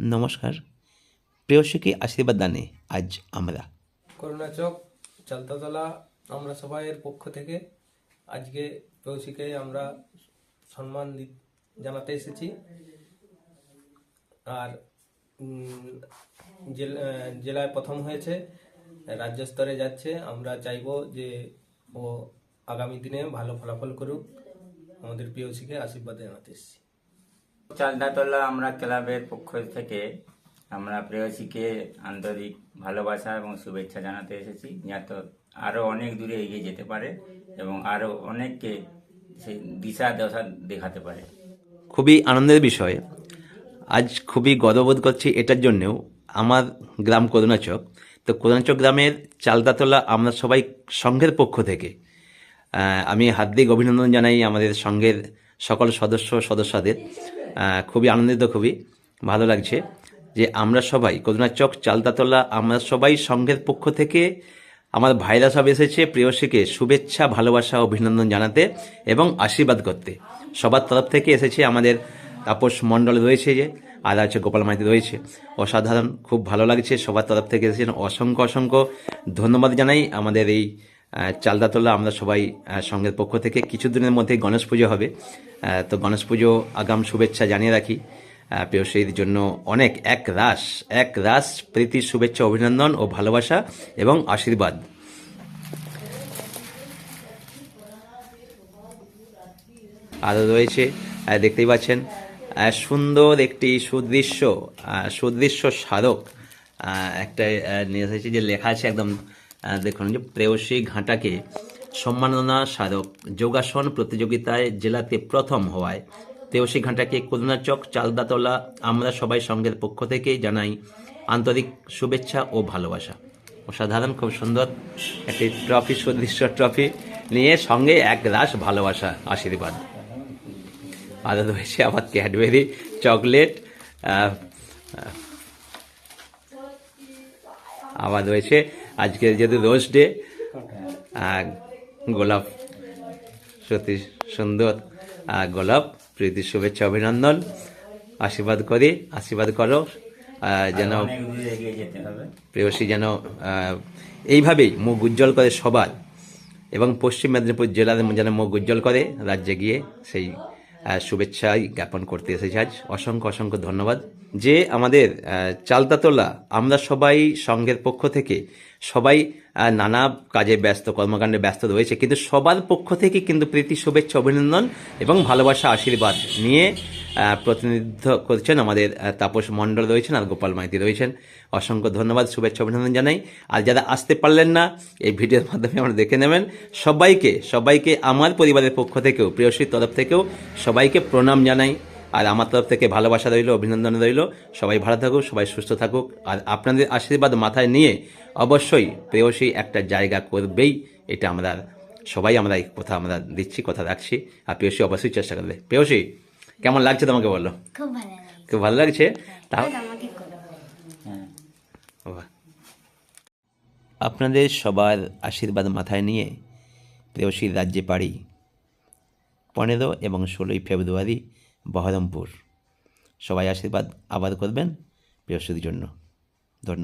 নমস্কার। প্রেয়সীকে আশীর্বাদ দানে আজ আমরা। করুণা চক, চালতাতলা, আমরা সবাইয়ের পক্ষ থেকে আজকে কৌশিকে আমরা সম্মান জানাতে এসেছি। আর জেলায় প্রথম হয়েছে, রাজ্য স্তরে যাচ্ছে। আমরা চাইব যে ও আগামী দিনে ভালো ফলাফল করুক। আমাদের প্রিয়সীকে আশীর্বাদ জানাতে এসেছি। চালদাতলা আমরা ক্লাবের পক্ষ থেকে আমরা প্রেয়সীকে আন্তরিক ভালোবাসা এবং শুভেচ্ছা জানাতে এসেছি। যাতে আরও অনেক দূরে এগিয়ে যেতে পারে এবং আরও অনেককে সেই দিশা, দশা দেখাতে পারে। খুবই আনন্দের বিষয়। আজ খুবই গর্ববোধ করছি এটার জন্যেও। আমার গ্রাম করুণাচক তো করুণাচক গ্রামের চালদাতলা আমরা সবাই সংঘের পক্ষ থেকে। আমি হার্দিক অভিনন্দন জানাই আমাদের সংঘের সকল সদস্য, সদস্যদের। খুবই আনন্দিত, খুবই ভালো লাগছে যে আমরা সবাই করুণাচক চালদাতলা আমরা সবাই সংঘের পক্ষ থেকে আমার ভাইরা সব এসেছে প্রেয়সীকে শুভেচ্ছা, ভালোবাসা, অভিনন্দন জানাতে এবং আশীর্বাদ করতে। সবার তরফ থেকে এসেছে আমাদের তাপস মণ্ডল রয়েছে যে, আর আছে গোপাল মাইতি রয়েছে। অসাধারণ, খুব ভালো লাগছে সবার তরফ থেকে এসেছেন। অসংখ্য অসংখ্য ধন্যবাদ জানাই আমাদের এই চালদাতলা আমরা সবাই সংঘের পক্ষ থেকে কিছুদিনের মধ্যে গণেশ পুজো হবে। তো গণেশ পুজো আগাম শুভেচ্ছা জানিয়ে রাখি। প্রেয়সীর জন্য অনেক, এক রাস এক রাস প্রীতি, শুভেচ্ছা, অভিনন্দন ও ভালোবাসা এবং আশীর্বাদ। আরও রয়েছে দেখতেই পাচ্ছেন সুন্দর একটি সুদৃশ্য সুদৃশ্য স্মারক একটা নিয়ে এসেছে যে লেখা আছে একদম দেখুন যে প্রেয়সী ঘাটাকে সম্মাননা স্মারক যোগাসন প্রতিযোগিতায় জেলাতে প্রথম হওয়ায় প্রেয়সী ঘাটাকে করুণাচক চালদাতলা, আমরা সবাই সংঘের পক্ষ থেকে জানাই আন্তরিক শুভেচ্ছা ও ভালোবাসা। অসাধারণ, খুব সুন্দর একটি ট্রফি, সুদৃশ্য ট্রফি নিয়ে সঙ্গে এক রাস ভালোবাসা, আশীর্বাদ। আর রয়েছে আবার ক্যাডবেরি, চকলেট আবার রয়েছে আজকে যেহেতু রোজ ডে আর গোলাপ সত্যি সুন্দর আর গোলাপ প্রীতি শুভেচ্ছা অভিনন্দন। আশীর্বাদ করি আশীর্বাদ করো যেন প্রেয়সী যেন এইভাবেই মুখ উজ্জ্বল করে সবার এবং পশ্চিম মেদিনীপুর জেলার যেন মুখ উজ্জ্বল করে রাজ্যে গিয়ে সেই শুভেচ্ছাই জ্ঞাপন করতে এসেছি আজ। অসংখ্য অসংখ্য ধন্যবাদ। যে আমাদের চালতাতলা, আমরা সবাই সঙ্ঘের পক্ষ থেকে সবাই নানা কাজে ব্যস্ত, কর্মকাণ্ডে ব্যস্ত রয়েছে, কিন্তু সবার পক্ষ থেকে কিন্তু প্রীতি, শুভেচ্ছা, অভিনন্দন এবং ভালোবাসা, আশীর্বাদ নিয়ে প্রতিনিধিত্ব করছেন আমাদের তাপস মণ্ডল রয়েছেন আর গোপাল মাইতি রয়েছেন। অসংখ্য ধন্যবাদ, শুভেচ্ছা, অভিনন্দন জানাই। আর যারা আসতে পারলেন না, এই ভিডিওর মাধ্যমে আমরা দেখে নেবেন, সবাইকে সবাইকে আমার পরিবারের পক্ষ থেকেও প্রিয়সীর তরফ থেকেও সবাইকে প্রণাম জানাই। আর আমার তরফ থেকে ভালোবাসা রইল, অভিনন্দন রইল। সবাই ভালো থাকুক, সবাই সুস্থ থাকুক। আর আপনাদের আশীর্বাদ মাথায় নিয়ে অবশ্যই প্রেয়সী একটা জায়গা করবেই, এটা আমরা, সবাই আমরা কথা আমরা দিচ্ছি, কথা রাখছি। আর প্রেয়সী অবশ্যই চেষ্টা করবে। প্রেয়সী কেমন লাগছে তোমাকে বলো? খুব ভালো খুব ভালো লাগছে? তাও। আপনাদের সবার আশীর্বাদ মাথায় নিয়ে প্রেয়সীর রাজ্যে পাড়ি পনেরো এবং ষোলোই ফেব্রুয়ারি বহরমপুর। সবাই আশীর্বাদ আবার করবেন প্রেয়সীর জন্য।